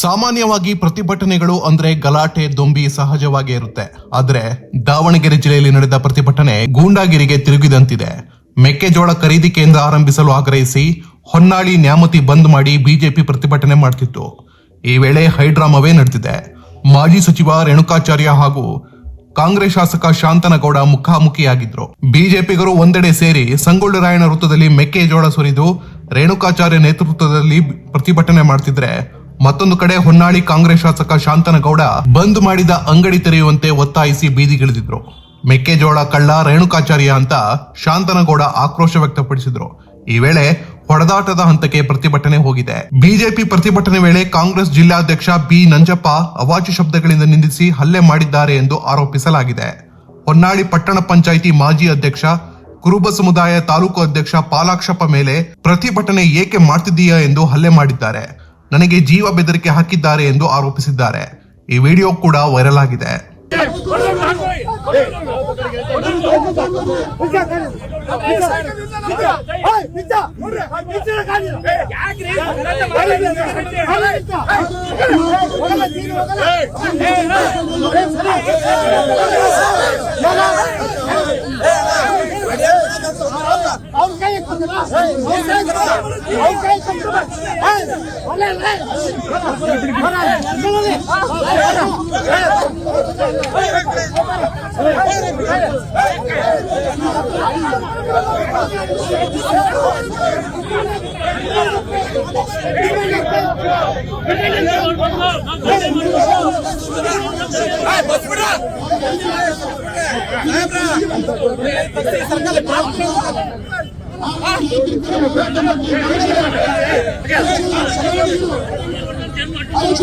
ಸಾಮಾನ್ಯವಾಗಿ ಪ್ರತಿಭಟನೆಗಳು ಅಂದ್ರೆ ಗಲಾಟೆ, ದೊಂಬಿ ಸಹಜವಾಗಿ ಇರುತ್ತೆ. ಆದ್ರೆ ದಾವಣಗೆರೆ ಜಿಲ್ಲೆಯಲ್ಲಿ ನಡೆದ ಪ್ರತಿಭಟನೆ ಗೂಂಡಾಗಿರಿಗೆ ತಿರುಗಿದಂತಿದೆ. ಮೆಕ್ಕೆಜೋಳ ಖರೀದಿ ಕೇಂದ್ರ ಆರಂಭಿಸಲು ಆಗ್ರಹಿಸಿ ಹೊನ್ನಾಳಿ ನ್ಯಾಮತಿ ಬಂದ್ ಮಾಡಿ ಬಿಜೆಪಿ ಪ್ರತಿಭಟನೆ ಮಾಡ್ತಿತ್ತು. ಈ ವೇಳೆ ಹೈಡ್ರಾಮವೇ ನಡೆದಿದೆ. ಮಾಜಿ ಸಚಿವ ರೇಣುಕಾಚಾರ್ಯ ಹಾಗೂ ಕಾಂಗ್ರೆಸ್ ಶಾಸಕ ಶಾಂತನಗೌಡ ಮುಖಾಮುಖಿಯಾಗಿದ್ರು. ಬಿಜೆಪಿಗರು ಒಂದೆಡೆ ಸೇರಿ ಸಂಗೊಳ್ಳಿ ರಾಯಣ ವೃತ್ತದಲ್ಲಿ ಮೆಕ್ಕೆಜೋಳ ಸುರಿದು ರೇಣುಕಾಚಾರ್ಯ ನೇತೃತ್ವದಲ್ಲಿ ಪ್ರತಿಭಟನೆ ಮಾಡ್ತಿದ್ರೆ ಮತ್ತೊಂದು ಕಡೆ ಹೊನ್ನಾಳಿ ಕಾಂಗ್ರೆಸ್ ಶಾಸಕ ಶಾಂತನಗೌಡ ಬಂದ್ ಮಾಡಿದ ಅಂಗಡಿ ತೆರೆಯುವಂತೆ ಒತ್ತಾಯಿಸಿ ಬೀದಿಗಿಳಿದಿದ್ರು. ಮೆಕ್ಕೆಜೋಳ ಕಳ್ಳ ರೇಣುಕಾಚಾರ್ಯ ಅಂತ ಶಾಂತನಗೌಡ ಆಕ್ರೋಶ ವ್ಯಕ್ತಪಡಿಸಿದ್ರು. ಈ ವೇಳೆ ಹೊಡೆದಾಟದ ಹಂತಕ್ಕೆ ಪ್ರತಿಭಟನೆ ಹೋಗಿದೆ. ಬಿಜೆಪಿ ಪ್ರತಿಭಟನೆ ವೇಳೆ ಕಾಂಗ್ರೆಸ್ ಜಿಲ್ಲಾಧ್ಯಕ್ಷ ಬಿ ನಂಜಪ್ಪ ಅವಾಚ್ಯ ಶಬ್ದಗಳಿಂದ ನಿಂದಿಸಿ ಹಲ್ಲೆ ಮಾಡಿದ್ದಾರೆ ಎಂದು ಆರೋಪಿಸಲಾಗಿದೆ. ಹೊನ್ನಾಳಿ ಪಟ್ಟಣ ಪಂಚಾಯಿತಿ ಮಾಜಿ ಅಧ್ಯಕ್ಷ, ಕುರುಬ ಸಮುದಾಯ ತಾಲೂಕು ಅಧ್ಯಕ್ಷ ಪಾಲಾಕ್ಷಪ್ಪ ಮೇಲೆ ಪ್ರತಿಭಟನೆ ಏಕೆ ಮಾಡ್ತಿದ್ದೀಯಾ ಎಂದು ಹಲ್ಲೆ ಮಾಡಿದ್ದಾರೆ. ನನಗೆ ಜೀವ ಬೆದರಿಕೆ ಹಾಕಿದ್ದಾರೆ ಎಂದು ಆರೋಪಿಸಿದ್ದಾರೆ. ಈ ವಿಡಿಯೋ ಕೂಡ ವೈರಲ್ ಆಗಿದೆ. ಅವ್ರ పరీక్ష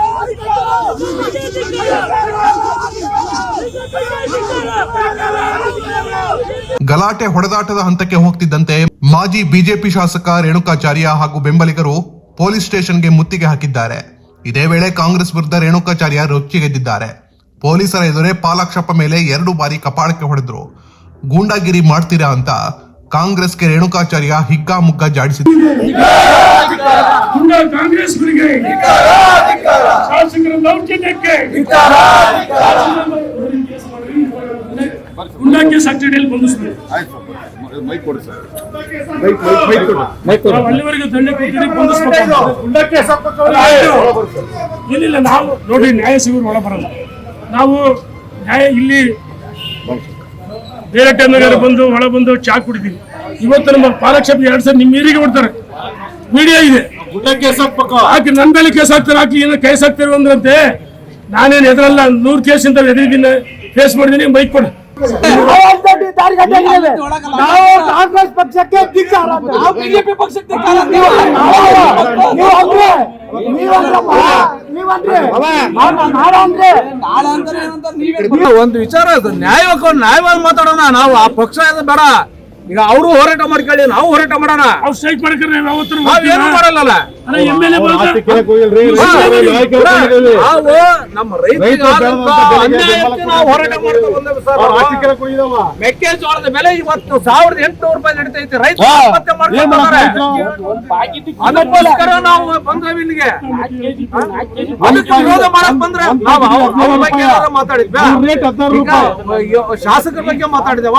ಗಲಾಟೆ ಹೊಡೆದಾಟದ ಹಂತಕ್ಕೆ ಹೋಗ್ತಿದ್ದಂತೆ ಮಾಜಿ ಬಿಜೆಪಿ ಶಾಸಕ ರೇಣುಕಾಚಾರ್ಯ ಹಾಗೂ ಬೆಂಬಲಿಗರು ಪೊಲೀಸ್ ಸ್ಟೇಷನ್ಗೆ ಮುತ್ತಿಗೆ ಹಾಕಿದ್ದಾರೆ. ಇದೇ ವೇಳೆ ಕಾಂಗ್ರೆಸ್ ವಿರುದ್ಧ ರೇಣುಕಾಚಾರ್ಯ ರೊಚ್ಚಿಗೆದ್ದಿದ್ದಾರೆ. ಪೊಲೀಸರ ಎದುರೇ ಪಾಲಾಕ್ಷಪ್ಪ ಮೇಲೆ ಎರಡು ಬಾರಿ ಕಪಾಳಕ್ಕೆ ಹೊಡೆದ್ರು. ಗೂಂಡಾಗಿರಿ ಮಾಡ್ತೀರಾ ಅಂತ ಕಾಂಗ್ರೆಸ್ಗೆ ರೇಣುಕಾಚಾರ್ಯ ಹಿಗ್ಗಾಮುಗ್ಗಾ ಜಾಡಿಸಿದ್ರು. ಗುಂಡ ಕಾಂಗ್ರೆಸ್ಗಳಿಗೆ ಶಾಸಕರ ದೌರ್ಜನ್ಯಕ್ಕೆ. ಗುಂಡಾ ಕೇಸ್ ಆಕ್ಟಿವಿಟಿಯಲ್ಲಿ ಬಂಧಿಸ್ಬೇಕು ಆಯ್ತು ಸರ್ ಮೈಕ್ ಕೊಡಿ ಸರ್ ಮೈಕ್ ಮೈಕ್ ಮೈಕ್ ಕೊಡಿ ನಾವು ಅಲ್ಲಿವರೆಗೆ ದಂಡೆ ಕೊಟ್ಟಿದ್ದೀವಿ ಬಂಧಿಸ್ಬೇಕು ಇಲ್ಲಿಲ್ಲ ನಾವು ನೋಡಿ, ನ್ಯಾಯ ಸಿಗೋರು ಒಳ ಬರಲ್ಲ ನಾವು ನ್ಯಾಯ ಇಲ್ಲಿ ಬೇರೆ ಟೈಮ್ನಾಗ ಬಂದು ಒಳ ಬಂದು ಚಾ ಕುಡಿದೀವಿ ಇವತ್ತು ನಮ್ಮ ಪಾಲಕ್ಷೇಪ ಎರಡು ಸರ್ ನಿಮ್ಮ ನೀರಿಗೆ ಬಿಡ್ತಾರೆ. ಮೀಡಿಯಾ ಇದೆ. ಹಾಕಿ ನನ್ನ ಮೇಲೆ ಕೇಸ್ ಹಾಕ್ತಾರೆ ಹಾಕಿ ಏನೋ ಕೇಸ್ ಹಾಕ್ತಾರೆ ಅಂದ್ರಂತೆ. ನಾನೇನು ಎದುರಲ್ಲ ನೂರು ಕೇಸಿಂದ ಎದುರಿದ್ದೀನಿ ಫೇಸ್ ಮಾಡಿದ್ದೀನಿ ಬೈಕ್ ಕೊಡು. ನಾವು ಕಾಂಗ್ರೆಸ್ ಪಕ್ಷಕ್ಕೆ ಧಿಕ್ಕಾರ ಬಿಜೆಪಿ ಪಕ್ಷಕ್ಕೆ ಒಂದು ವಿಚಾರ ಅದು. ನ್ಯಾಯವಾಗಿ ನ್ಯಾಯವಾಗಿ ಮಾತಾಡೋಣ. ನಾವು ಆ ಪಕ್ಷ ಇದು ಬೇಡ. ಈಗ ಅವರು ಹೋರಾಟ ಮಾಡ್ಕೊಳ್ಳಿ ನಾವು ಹೋರಾಟ ಮಾಡೋಣ. ಮಾಡಲ್ಲ ಮೆಕ್ಕೆಜೋಳದ ಬೆಲೆ ಇವತ್ತು ಸಾವಿರದ ಎಂಟುನೂರು ರೂಪಾಯಿ ನಡೀತೈತಿ. ರೈತ ಆತ್ಮಹತ್ಯೆ ಮಾಡ್ಕೊಂಡ್ಬಂದಾರೆ. ಅದಕ್ಕೋಸ್ಕರ ನಾವು ಬಂದ್ರೆ ಇಲ್ಲಿಗೆ. ಅದಕ್ಕೆ ವಿರೋಧ ಮಾಡಕ್ ಬಂದ್ರೆ ನಾವು ಅವ್ರ ಬಗ್ಗೆ ಮಾತಾಡಿದ್ವಾ. ಶಾಸಕರ ಬಗ್ಗೆ ಮಾತಾಡಿದವ?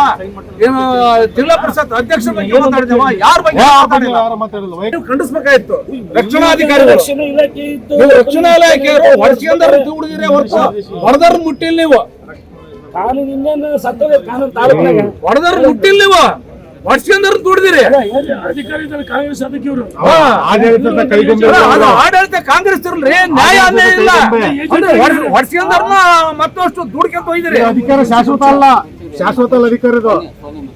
ಏನು ಜಿಲ್ಲಾ ಪರಿಷತ್ ಅಧ್ಯಕ್ಷರ ಬಗ್ಗೆ ಮಾತಾಡಿದವ? ಯಾರ ಬಗ್ಗೆ ಮಾತಾಡಿಲ್ಲ? ಖಂಡಿಸ್ಬೇಕಾಯ್ತು. ರಕ್ಷಣಾಧಿಕಾರಿಗಳು. ನೀವು ರಕ್ಷಣಾ ಇಲಾಖೆಯವರು ಹೊಡ್ಸ್ಕೊಂಡಾರ ದುಡಿದಿರಿ ಹೊರತು ಹೊಡೆದ್ರ ಮುಟ್ಟಿಲ್ಲ ನೀವು. ಹೊಡೆದ್ರ ಮುಟ್ಟಿಲ್ ನೀವು. ಹೊಡ್ಸ್ಕೊಂಡಾರ ದುಡಿದಿರಿ ಆಡಳಿತ ಕಾಂಗ್ರೆಸ್ ಇರಲ್ರಿ ನ್ಯಾಯ ಅನ್ಯಾಯ ಇಲ್ಲ. ಮತ್ತಷ್ಟು ದುಡ್ಕೊಂತ ಹೋಯ್ದಿರಿ ಅಧಿಕಾರ ಶಾಶ್ವತ ಅಲ್ಲ. ಶಾಶ್ವತ ಅಲ್ಲ ಅಧಿಕಾರ ಇದು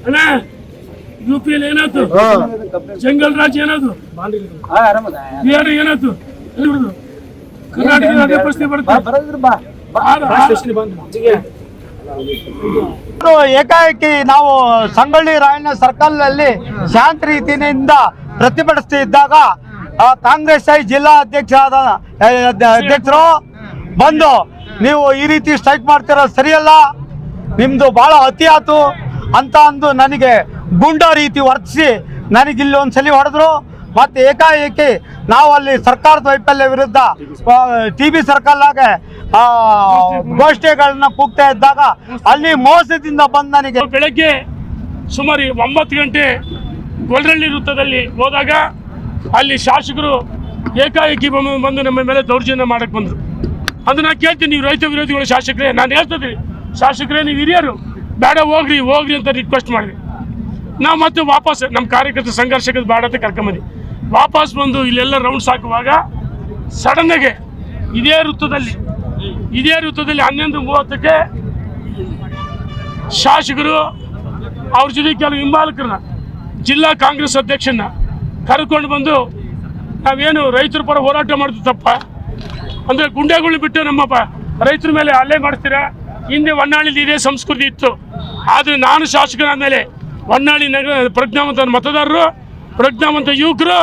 ಅಣ್ಣ ಯು ಪಿ ಅಲ್ಲಿ ಏನಾಯ್ತು? ಜಂಗಲ್ ರಾಜ್ ಏನಾಯ್ತು? ಬಿಹಾರ ಏನಾಯ್ತು? ಕರ್ನಾಟಕದ ಬರುತ್ತೆ. ಇದು ಏಕಾಏಕಿ ನಾವು ಸಂಗೊಳ್ಳಿ ರಾಯಣ್ಣ ಸರ್ಕಲ್ನಲ್ಲಿ ಶಾಂತ ರೀತಿಯಿಂದ ಪ್ರತಿಭಟಿಸ್ತಾ ಇದ್ದಾಗ ಆ, ಕಾಂಗ್ರೆಸ್ ಐ ಜಿಲ್ಲಾ ಅಧ್ಯಕ್ಷರಾದ ಅಧ್ಯಕ್ಷರು ಬಂದು ನೀವು ಈ ರೀತಿ ಸ್ಟ್ರೈಕ್ ಮಾಡ್ತಿರೋದು ಸರಿಯಲ್ಲ? ನಿಮ್ದು ಬಹಳ ಅತಿ ಆತು ಅಂತ ಅಂದು ನನಗೆ ಗುಂಡ ರೀತಿ ವರ್ತಿಸಿ ನನಗೆ ಇಲ್ಲಿ ಒಂದ್ಸಲಿ ಹೊಡೆದ್ರು. ಮತ್ತೆ ಏಕಾಏಕಿ ನಾವು ಅಲ್ಲಿ ಸರ್ಕಾರದ ವೈಫಲ್ಯ ವಿರುದ್ಧ ಟಿ ಬಿ ಸರ್ಕಲ್ನಾಗ ಗೋಷ್ಠಿಗಳನ್ನ ಕೂಗ್ತಾ ಇದ್ದಾಗ ಅಲ್ಲಿ ಮೋಸದಿಂದ ಬಂದ ನನಗೆ ಬೆಳಗ್ಗೆ ಸುಮಾರು ಒಂಬತ್ತು ಗಂಟೆ ಗೊಲ್ರಳ್ಳಿ ವೃತ್ತದಲ್ಲಿ ಹೋದಾಗ ಅಲ್ಲಿ ಶಾಸಕರು ಏಕಾಏಕಿ ಬಂದು ನಮ್ಮ ಮೇಲೆ ದೌರ್ಜನ್ಯ ಮಾಡಕ್ಕೆ ಬಂದರು. ಅದು ನಾನು ಕೇಳ್ತೀನಿ, ನೀವು ರೈತ ವಿರೋಧಿಗಳು ಶಾಸಕರೇ, ನಾನು ಹೇಳ್ತಿದ್ದೀನಿ ಶಾಸಕರೇ, ನೀವು ಹಿರಿಯರು, ಬೇಡ, ಹೋಗ್ರಿ ಹೋಗ್ರಿ ಅಂತ ರಿಕ್ವೆಸ್ಟ್ ಮಾಡಿದ್ವಿ ನಾವು ಮತ್ತೆ ವಾಪಸ್ ನಮ್ಮ ಕಾರ್ಯಕರ್ತ ಸಂಘರ್ಷಕ್ಕೆ ಬೇಡ ಅಂತ ಕರ್ಕೊಂಬಂದ್ವಿ ವಾಪಸ್ ಬಂದು ಇಲ್ಲೆಲ್ಲ ರೌಂಡ್ಸ್ ಹಾಕುವಾಗ ಸಡನ್ನಾಗೆ ಇದೇ ವೃತ್ತದಲ್ಲಿ ಇದೇ ವೃತ್ತದಲ್ಲಿ ಹನ್ನೊಂದು ಮೂವತ್ತಕ್ಕೆ ಶಾಸಕರು ಅವ್ರ ಜೊತೆ ಕೆಲವು ಹಿಂಬಾಲಕರನ್ನ, ಜಿಲ್ಲಾ ಕಾಂಗ್ರೆಸ್ ಅಧ್ಯಕ್ಷನ ಕರ್ಕೊಂಡು ಬಂದು ನಾವೇನು ರೈತರ ಪರ ಹೋರಾಟ ಮಾಡಿದ್ವಿ ತಪ್ಪ. ಅಂದರೆ ಗುಂಡೆಗಳು ಬಿಟ್ಟು ನಮ್ಮ ರೈತರ ಮೇಲೆ ಅಲ್ಲೇ ಮಾಡ್ತೀರಾ ಹಿಂದೆ ಹೊನ್ನಾಳಿಲಿ ಇದೇ ಸಂಸ್ಕೃತಿ ಇತ್ತು. ಆದರೆ ನಾನು ಶಾಸಕನಾದ ಮೇಲೆ ಹೊನ್ನಾಳಿ ನಗರ ಪ್ರಜ್ಞಾವಂತ ಮತದಾರರು, ಪ್ರಜ್ಞಾವಂತ ಯುವಕರು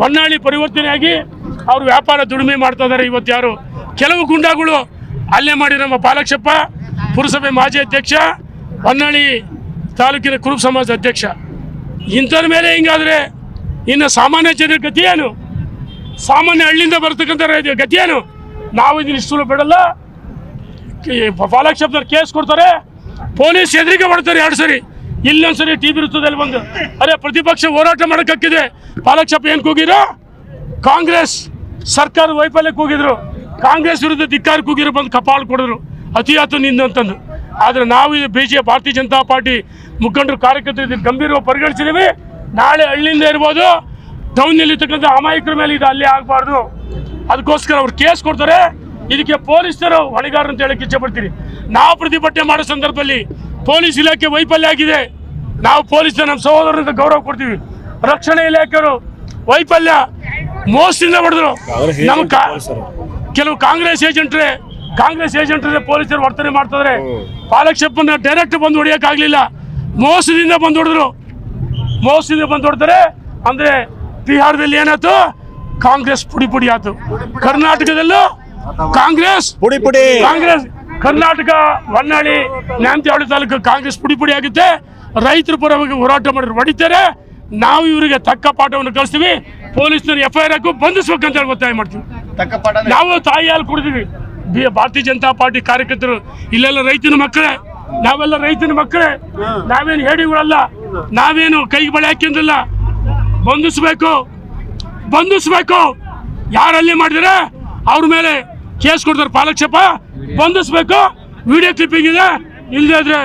ಹೊನ್ನಾಳಿ ಪರಿವರ್ತನೆಯಾಗಿ ಅವರು ವ್ಯಾಪಾರ ದುಡಿಮೆ ಮಾಡ್ತಾ ಇದ್ದಾರೆ ಇವತ್ತು ಯಾರು? ಕೆಲವು ಗುಂಡಾಗಳು ಅಲ್ಲೇ ಮಾಡಿ ನಮ್ಮ ಪಾಲಕ್ಷಪ್ಪ, ಪುರಸಭೆ ಮಾಜಿ ಅಧ್ಯಕ್ಷ, ಹೊನ್ನಾಳಿ ತಾಲೂಕಿನ ಕುರುಬ ಸಮಾಜದ ಅಧ್ಯಕ್ಷ. ಇಂಥವ್ರ ಮೇಲೆ ಹಿಂಗಾದರೆ ಇನ್ನು ಸಾಮಾನ್ಯ ಜನರ ಗತಿ ಏನು? ಸಾಮಾನ್ಯ ಹಳ್ಳಿಯಿಂದ ಬರ್ತಕ್ಕಂಥ ಏನು? ನಾವು ಇದನ್ನ ಇಷ್ಟು ಬಿಡಲ್ಲ. ಪಾಲಕ್ಷಪ್ನವ್ರು ಕೇಸ್ ಕೊಡ್ತಾರೆ, ಪೊಲೀಸ್ ಹೆದರಿಕೆ ಮಾಡ್ತಾರೆ ಎರಡು ಸರಿ. ಇಲ್ಲೊಂದ್ಸರಿ ಟಿ ವಿ ವೃತ್ತದಲ್ಲಿ ಬಂದು? ಅರೆ, ಪ್ರತಿಪಕ್ಷ ಹೋರಾಟ ಮಾಡೋಕ್ಕಿದೆ ಪಾಲಕ್ಷಪ್ಪ ಏನು ಕೂಗಿರೋ ಕಾಂಗ್ರೆಸ್ ಸರ್ಕಾರ ವೈಫಲ್ಯಕ್ಕೆ ಕೂಗಿದ್ರು. ಕಾಂಗ್ರೆಸ್ ವಿರುದ್ಧ ಧಿಕ್ಕಾರ ಕೂಗಿರೋ ಬಂದು ಕಪಾಳು ಕೊಡಿದ್ರು. ಅತಿಯಾತು ನಿಂದು ಅಂತಂದು. ಆದರೆ ನಾವು ಇದು ಬಿ ಜೆ ಭಾರತೀಯ ಜನತಾ ಪಾರ್ಟಿ ಮುಖಂಡರು ಕಾರ್ಯಕರ್ತರು ಇದನ್ನು ಗಂಭೀರವಾಗಿ ಪರಿಗಣಿಸಿದ್ದೀವಿ. ನಾಳೆ ಹಳ್ಳಿಯಿಂದ ಇರ್ಬೋದು ಟೌನ್ನಲ್ಲಿರ್ತಕ್ಕಂಥ ಅಮಾಯಕರ ಮೇಲೆ ಇದು ಅಲ್ಲೇ ಆಗಬಾರ್ದು. ಅದಕ್ಕೋಸ್ಕರ ಅವ್ರು ಕೇಸ್ ಕೊಡ್ತಾರೆ. ಇದಕ್ಕೆ ಪೊಲೀಸರು ಹೊಣೆಗಾರರು ಅಂತ ಹೇಳಕ್ಕೆ ಇಚ್ಛೆಪಡ್ತೀನಿ ನಾವು ಪ್ರತಿಭಟನೆ ಮಾಡೋ ಸಂದರ್ಭದಲ್ಲಿ ಪೊಲೀಸ್ ಇಲಾಖೆ ವೈಫಲ್ಯ ಆಗಿದೆ. ನಾವು ಪೊಲೀಸ್ ನಮ್ಮ ಸಹೋದರರಿಂದ ಗೌರವ ಕೊಡ್ತೀವಿ. ರಕ್ಷಣಾ ಇಲಾಖೆಯವರು ವೈಫಲ್ಯ ಮೋಸದಿಂದ ಹೊಡೆದ್ರು. ನಮ್ಮ ಕಾ- ಕೆಲವು ಕಾಂಗ್ರೆಸ್ ಏಜೆಂಟ್ರೆ ಕಾಂಗ್ರೆಸ್ ಏಜೆಂಟ್ರೆ ಪೊಲೀಸರು ವರ್ತನೆ ಮಾಡ್ತಿದ್ರೆ. ಪಾಲಕ್ಷಪ್ಪನ ಡೈರೆಕ್ಟ್ ಬಂದು ಹೊಡಿಯೋಕ್ಕಾಗಲಿಲ್ಲ. ಮೋಸದಿಂದ ಬಂದು ಹೊಡೆದ್ರು. ಮೋಸದಿಂದ ಬಂದು ಹೊಡ್ತಾರೆ ಅಂದ್ರೆ ಬಿಹಾರದಲ್ಲಿ ಏನಾಯ್ತು? ಕಾಂಗ್ರೆಸ್ ಪುಡಿ ಪುಡಿ ಆಯ್ತು. ಕರ್ನಾಟಕದಲ್ಲೂ ಕಾಂಗ್ರೆಸ್ ಪುಡಿ ಪುಡಿ. ಕಾಂಗ್ರೆಸ್ ಕರ್ನಾಟಕ ಹೊನ್ನಾಳಿ ನ್ಯಾಮತಿಹಳ್ಳಿ ತಾಲೂಕು ಕಾಂಗ್ರೆಸ್ ಪುಡಿ ಪುಡಿ ಆಗುತ್ತೆ. ರೈತರ ಪರವಾಗಿ ಹೋರಾಟ ಮಾಡಿದ್ರು. ಹೊಡಿತಾರೆ ನಾವು ಇವರಿಗೆ ತಕ್ಕ ಪಾಠವನ್ನು ಕಳಿಸ್ತೀವಿ ಪೊಲೀಸ್ನವ್ರು ಎಫ್ ಐ ಆರ್ ಹಾಕು ಹೇಳಿ ಒತ್ತಾಯ ಮಾಡ್ತೀವಿ. ನಾವು ತಾಯಿ ಹಾಲು ಕುಡಿದೀವಿ. ಬಿ- ಭಾರತೀಯ ಜನತಾ ಪಾರ್ಟಿ ಕಾರ್ಯಕರ್ತರು ಇಲ್ಲೆಲ್ಲ ರೈತನ ಮಕ್ಕಳೇ ನಾವೆಲ್ಲ ರೈತನ ಮಕ್ಕಳೇ. ನಾವೇನು ಹೇಳಿಗಳಲ್ಲ ನಾವೇನು ಕೈಗೆ ಬಳೆ ಹಾಕಿಂದಿಲ್ಲ ಬಂಧಿಸ್ಬೇಕು ಬಂಧಿಸ್ಬೇಕು. ಯಾರಲ್ಲಿ ಮಾಡಿದ್ರೆ ಅವ್ರ ಮೇಲೆ ಕೇಸ್ ಕೊಡ್ತಾರೆ ಪಾಲಕ್ಷೇಪ ಬಂಧಿಸ್ಬೇಕು ವಿಡಿಯೋ ಕ್ಲಿಪ್ಪಿಂಗ್ ಇದೆ. ಇಲ್ಲದೇ